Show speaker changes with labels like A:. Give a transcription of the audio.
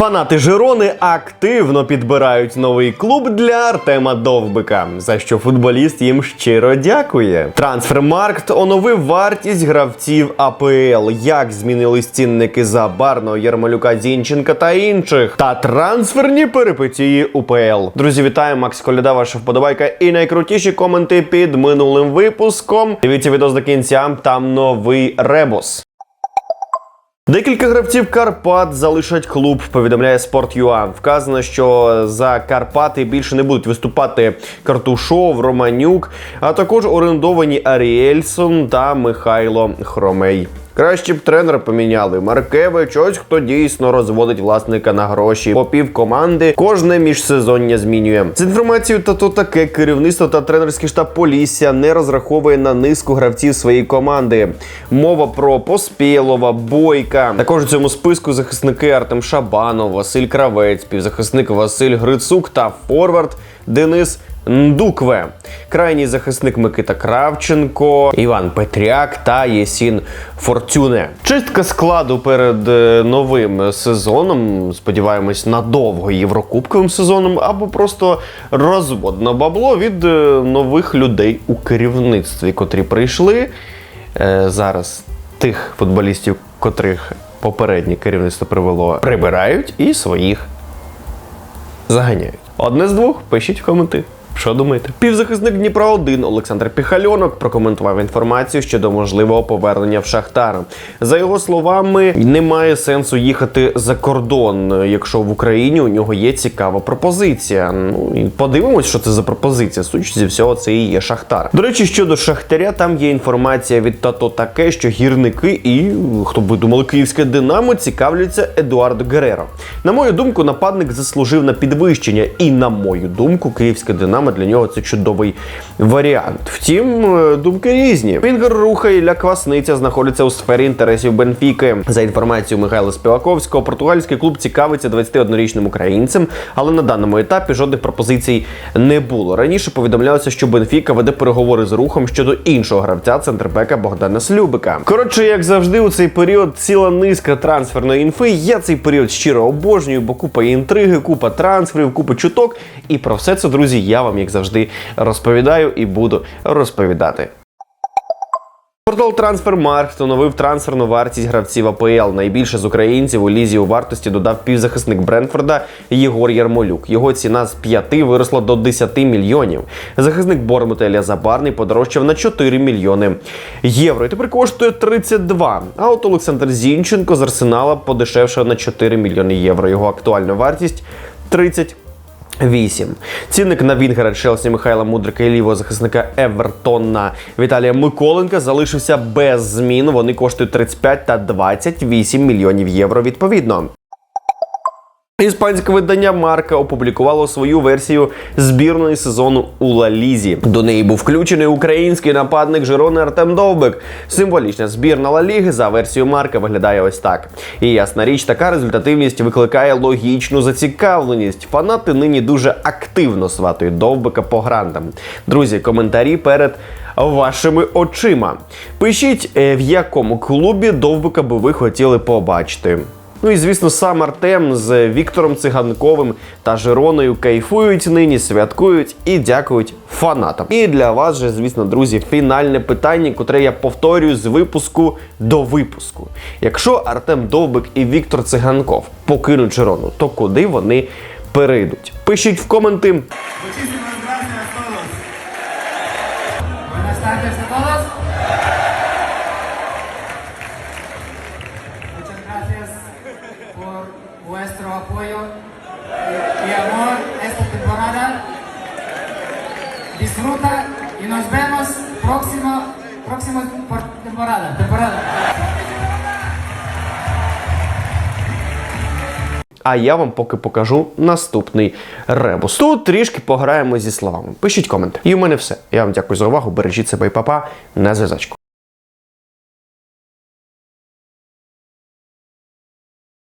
A: Фанати Жирони активно підбирають новий клуб для Артема Довбика, за що футболіст їм щиро дякує. Трансфермаркт оновив вартість гравців АПЛ, як змінились цінники за Барного, Єрмолюка, Зінченка та інших, та трансферні перипетії УПЛ. Друзі, вітаю, Макс Коляда, ваша вподобайка і найкрутіші коменти під минулим випуском. Дивіться відео до кінця, там новий ребус. Декілька гравців Карпат залишать клуб, повідомляє Sport.ua. Вказано, що за Карпати більше не будуть виступати Картушов, Романюк, а також орендовані Аріельсон та Михайло Хромей. Краще б тренера поміняли. Маркевич, ось хто дійсно розводить власника на гроші. По пів команди кожне міжсезоння змінює. З інформацією та то таке керівництво та тренерський штаб Полісся не розраховує на низку гравців своєї команди. Мова про Поспєлова, Бойка. Також у цьому списку захисники Артем Шабанов, Василь Кравець, півзахисник Василь Грицук та форвард Денис. Ндукве, крайній захисник Микита Кравченко, Іван Петряк та Єсін Фортюне. Чистка складу перед е, новим сезоном. Сподіваємось, надовго єврокубковим сезоном, або просто розвод на бабло від е, нових людей у керівництві, котрі прийшли е, зараз. Тих футболістів, котрих попереднє керівництво привело, прибирають і своїх заганяють. Одне з двох пишіть в коменти. Що думаєте? Півзахисник Дніпра 1 Олександр Піхальонок прокоментував інформацію щодо можливого повернення в Шахтар. За його словами, немає сенсу їхати за кордон, якщо в Україні у нього є цікава пропозиція. Ну і подивимось, що це за пропозиція. Судячи зі всього, це і є Шахтар. До речі, щодо Шахтаря, там є інформація від тато таке, що гірники і хто би думали, київське Динамо цікавляться Едуардо Гереро. На мою думку, нападник заслужив на підвищення, і на мою думку, київське Динамо для нього це чудовий варіант. Втім, е, думки різні. Вінгер Руха і Ля Квасниця знаходяться у сфері інтересів Бенфіки. За інформацією Михайла Співаковського, португальський клуб цікавиться 21-річним українцем, але на даному етапі жодних пропозицій не було. Раніше повідомлялося, що Бенфіка веде переговори з рухом щодо іншого гравця центрбека Богдана Слюбика. Коротше, як завжди, у цей період ціла низка трансферної інфи. Я цей період щиро обожнюю, бо купа інтриги, купа трансферів, купа чуток. І про все це, друзі, я вам як завжди розповідаю і буду розповідати. Портал Трансфермаркт встановив трансферну вартість гравців АПЛ. Найбільше з українців у лізі у вартості додав півзахисник Бренфорда Єгор Ярмолюк. Його ціна з 5 виросла до 10 мільйонів. Захисник Бормута Ілля Забарний подорожчав на 4 мільйони євро. І тепер коштує 32. А от Олександр Зінченко з Арсенала подешевшав на 4 мільйони євро. Його актуальна вартість 30 8. Цінник на Вінгера Челсі Михайла Мудрика і лівого захисника Евертона Віталія Миколенка залишився без змін. Вони коштують 35 та 28 мільйонів євро відповідно. Іспанське видання Марка опублікувало свою версію збірної сезону у Ла Лізі. До неї був включений український нападник Жирони Артем Довбик. Символічна збірна Ла Ліги за версією Марка виглядає ось так. І ясна річ, така результативність викликає логічну зацікавленість. Фанати нині дуже активно сватують Довбика по грантам. Друзі, коментарі перед. Вашими очима. Пишіть, е, в якому клубі Довбика би ви хотіли побачити. Ну і звісно, сам Артем з Віктором Циганковим та Жироною кайфують нині, святкують і дякують фанатам. І для вас же, звісно, друзі, фінальне питання, котре я повторюю з випуску до випуску. Якщо Артем Довбик і Віктор Циганков покинуть Жирону, то куди вони перейдуть? Пишіть в коменти.
B: Muchísimas gracias a todos. Buenas. Disfruta y nos vemos próximo, próxima temporada. temporada.
A: А я вам поки покажу наступний ребус. Тут трішки пограємо зі словами. Пишіть коменти. І у мене все. Я вам дякую за увагу. Бережіть себе і папа. На зв'язочку.